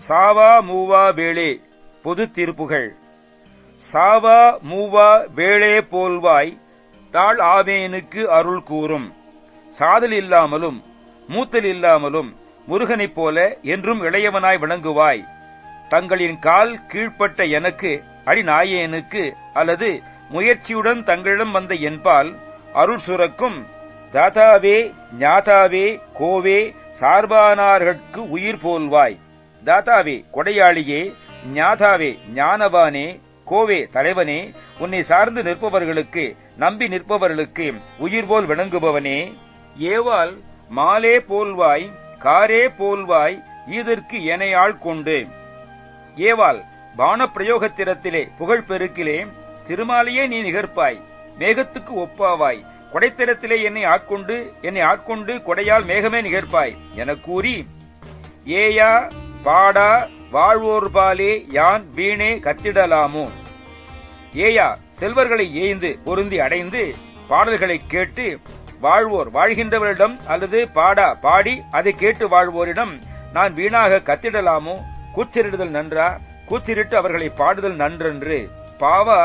சாவா மூவா வேளே பொது திருப்புகள். சாவா மூவா வேளே போல்வாய் தாழ் ஆவேனுக்கு அருள் கூறும். சாதல் இல்லாமலும் மூத்தல் இல்லாமலும் முருகனைப் போல என்றும் இளையவனாய் விளங்குவாய். தங்களின் கால் கீழ்ப்பட்ட எனக்கு அடிநாயேனுக்கு அல்லது முயற்சியுடன் தங்களிடம் வந்த என்பால் அருள் சுரக்கும். தாதாவே ஞாதாவே கோவே சார்பானார்கட்கு உயிர் போல்வாய். தாதாவே கொடையாளியே ஞாதாவே ஞானவானே கோவே தலைவனே உன்னை சார்ந்து நிற்பவர்களுக்கு நம்பி நிற்பவர்களுக்கு உயிர் போல் விளங்குபவனே. ஏவால் மாலே போல்வாய் காரே போல்வாய் இதற்கு எனையாள் கொண்டு. ஏவாள் பானப்பிரயோகத்திரத்திலே புகழ் பெருக்கிலே திருமாலையே நீ நிகர்ப்பாய் மேகத்துக்கு ஒப்பாவாய் கொடைத்திரத்திலே என்னை ஆட்கொண்டு என்னை ஆட்கொண்டு கொடையால் மேகமே நிகர்ப்பாய் எனக் கூறி ஏயா பாடா வாழ்வோர்பாலே யான் வீணே கத்திடலாமோ. ஏயா செல்வர்களை ஏய்ந்து பொருந்தி அடைந்து பாடல்களை கேட்டு வாழ்வோர் வாழ்கின்றவரிடம் அல்லது பாடா பாடி அதை கேட்டு வாழ்வோரிடம் நான் வீணாக கத்திடலாமோ? கூச்சரிடுதல் நன்றா? கூச்சரிட்டு அவர்களை பாடுதல் நன்றன்று. பாவா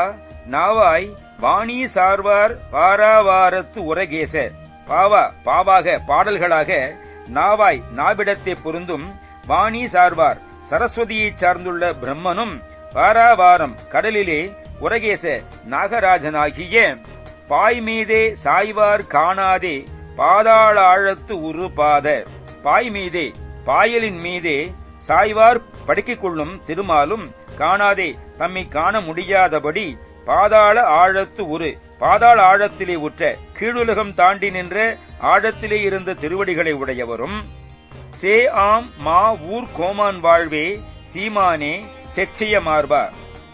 நாவாய் வாணி சார்வார் வாராவாரத்து உரகேச பாவா பாவாக பாடல்களாக நாவாய் நாவிடத்தை பொருந்தும். வாணி சார்வார் சரஸ்வதியைச் சார்ந்துள்ள பிரம்மனும் வாராவாரம் கடலிலே உரகேச நாகராஜனாகிய பாய் மீதே சாய்வார் காணாதே பாதாள ஆழத்து உரு பாத. பாய் மீதே பாயலின் மீதே சாய்வார் படுக்கிக் கொள்ளும் திருமாலும் காணாதே தம்மை காண முடியாதபடி பாதாள ஆழத்து உரு பாதாள ஆழத்திலே உற்ற கீழுலகம் தாண்டி நின்ற ஆழத்திலே இருந்த திருவடிகளை உடையவரும். சே ஆம் மா ஊர் கோமான் வாழ்வே சீமானே செச்சைய மார்பா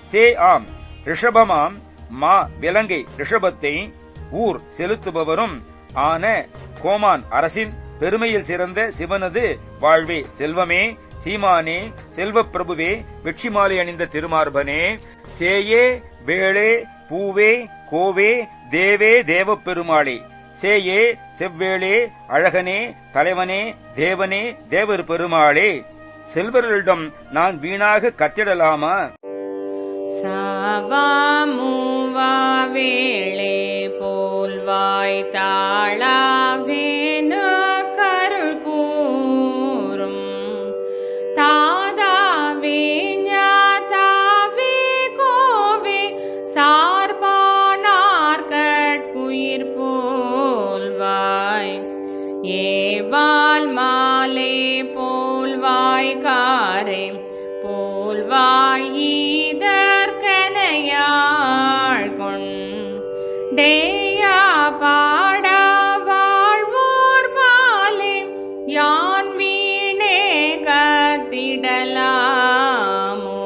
சே ஆம் ரிஷபமாம் மா விலங்கை ரிஷபத்தை ஊர் செலுத்துபவரும் ஆன கோமான் அரசின் பெருமையில் சிறந்த சிவனது வாழ்வே. செல்வமே சீமானே செல்வப் பிரபுவே வெற்றி மாலை அணிந்த திருமார்பனே. சேயே வேளே பூவே கோவே தேவே தேவப் பெருமாளே சேயே செவ்வேளே அழகனே தலைவனே தேவனே தேவர் பெருமாளே செல்வர்களிடம் நான் வீணாக கத்திடலாமா? சாவாமோ வேளே போல்வாய் தாழ डला मो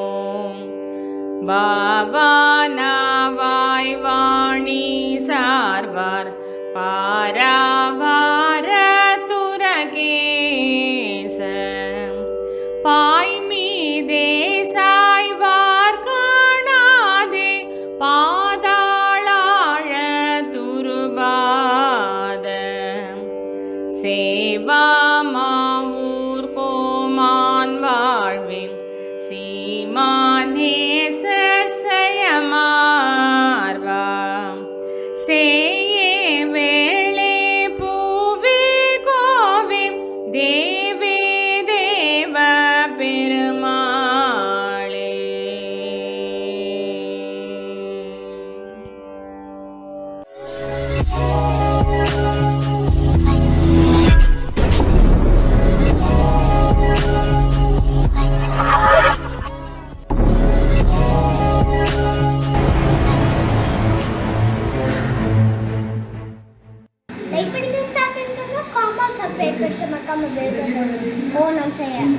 बावाणी सर्वार् पारा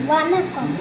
我那个。